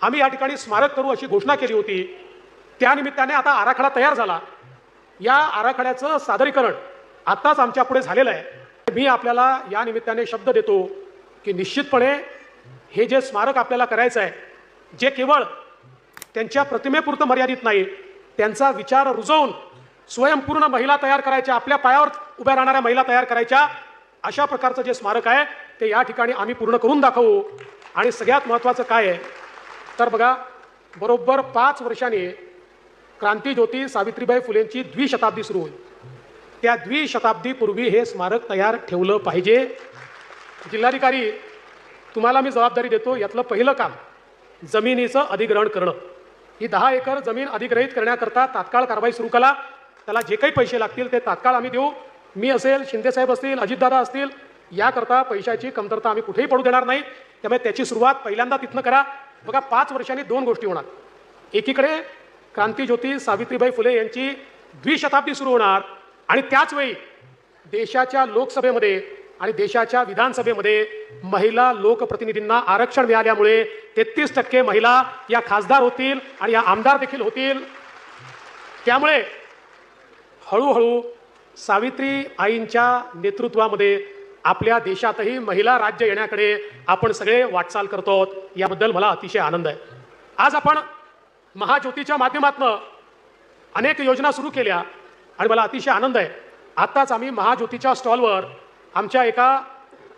आम्ही या ठिकाणी स्मारक करू अशी घोषणा केली होती. त्यानिमित्ताने आता आराखडा तयार झाला. या आराखड्याचं सादरीकरण आत्ताच आमच्या पुढे झालेलं आहे. मी आपल्याला या निमित्ताने शब्द देतो की निश्चितपणे हे जे स्मारक आपल्याला करायचं आहे जे केवळ त्यांच्या प्रतिमेपुरतं मर्यादित नाही त्यांचा विचार रुजवून स्वयंपूर्ण महिला तयार करायच्या आपल्या पायावर उभ्या राहणाऱ्या महिला तयार करायच्या अशा प्रकारचं जे स्मारक आहे ते या ठिकाणी आम्ही पूर्ण करून दाखवू. आणि सगळ्यात महत्त्वाचं काय आहे तर बघा बरोबर पाच वर्षाने क्रांतीज्योती सावित्रीबाई फुलेंची द्विशताब्दी सुरू होईल. त्या द्विशताब्दीपूर्वी हे स्मारक तयार ठेवलं पाहिजे. जिल्हाधिकारी तुम्हाला मी जबाबदारी देतो यातलं पहिलं काम जमिनीचं अधिग्रहण करणं. ही दहा एकर जमीन अधिग्रहित करण्याकरता तात्काळ कारवाई सुरू करा. त्याला जे काही पैसे लागतील ते तात्काळ आम्ही देऊ. मी असेल शिंदेसाहेब असतील अजितदादा असतील याकरता पैशाची कमतरता आम्ही कुठेही पडू देणार नाही. त्यामुळे त्याची सुरुवात पहिल्यांदा तिथनं करा. बघा पाच वर्षांनी दोन गोष्टी होणार. एकीकडे क्रांतीज्योती सावित्रीबाई फुले यांची द्विशताब्दी सुरू होणार आणि त्याच वेळी देशाच्या लोकसभेमध्ये आणि देशाच्या विधानसभेमध्ये महिला लोकप्रतिनिधींना आरक्षण मिळाल्यामुळे तेहतीस टक्के महिला या खासदार होतील आणि या आमदार देखील होतील. त्यामुळे हळूहळू सावित्री आईंच्या नेतृत्वामध्ये आपल्या देशातही महिला राज्य येण्याकडे आपण सगळे वाटचाल करतो आहोत. याबद्दल मला अतिशय आनंद आहे. आज आपण महाज्योतीच्या माध्यमातनं अनेक योजना सुरू केल्या आणि मला अतिशय आनंद आहे. आत्ताच आम्ही महाज्योतीच्या स्टॉलवर आमच्या एका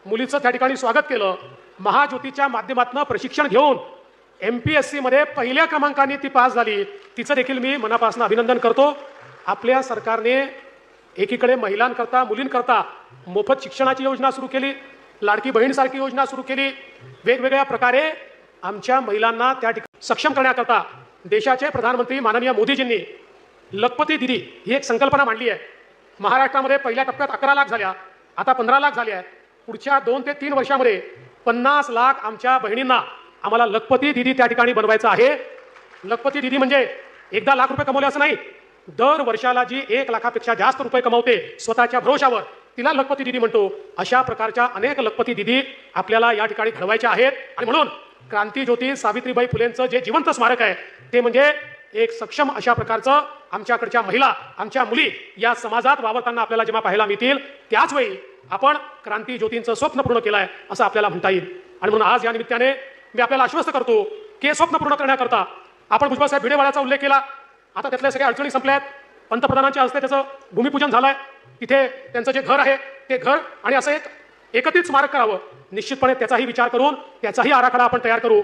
मुलीचं त्या ठिकाणी स्वागत केलं. महाज्योतीच्या माध्यमातून प्रशिक्षण घेऊन एम पी एस सीमध्ये पहिल्या क्रमांकाने ती पास झाली. तिचं देखील मी मनापासून अभिनंदन करतो. आपल्या सरकारने एकीकडे महिलांकरता मुलींकरता मोफत शिक्षणाची योजना सुरू केली लाडकी बहीणसारखी योजना सुरू केली. वेगवेगळ्या प्रकारे आमच्या महिलांना त्या ठिकाणी सक्षम करण्याकरता देशाचे प्रधानमंत्री माननीय मोदीजींनी लखपती दिदी ही एक संकल्पना मांडली आहे. महाराष्ट्रामध्ये पहिल्या टप्प्यात अकरा लाख झाल्या आता पंधरा लाख झाल्या आहेत पुढच्या दोन ते तीन वर्षामध्ये पन्नास लाख आमच्या बहिणींना आम्हाला लखपती दिदी त्या ठिकाणी बनवायचं आहे. लखपती दिदी म्हणजे एकदा लाख रुपये कमवले असं नाही दर वर्षाला जी एक लाखापेक्षा जास्त रुपये कमवते स्वतःच्या भरोशावर तिला लखपती दिदी म्हणतो. अशा प्रकारच्या अनेक लखपती दिदी आपल्याला या ठिकाणी घडवायच्या आहेत. आणि म्हणून क्रांतीज्योती सावित्रीबाई फुलेंचं जे जिवंत स्मारक आहे ते म्हणजे एक सक्षम अशा प्रकारचं आमच्याकडच्या महिला आमच्या मुली या समाजात वावरताना आपल्याला जेव्हा पाहायला मिळतील त्याच वेळी आपण क्रांती ज्योतींचं स्वप्न पूर्ण केलं आहे असं आपल्याला म्हणता येईल. आणि म्हणून आज या निमित्ताने मी आपल्याला आश्वस्त करतो की हे स्वप्न पूर्ण करण्याकरता आपण भुजबळसाहेब भिडेवाड्याचा उल्लेख केला. आता त्यातल्या सगळ्या अडचणी संपल्या आहेत पंतप्रधानांच्या हस्ते त्याचं भूमिपूजन झालं आहे तिथे त्यांचं जे घर आहे ते घर आणि असं एक एकत्रित स्मारक करावं. निश्चितपणे त्याचाही विचार करून त्याचाही आराखडा आपण तयार करू.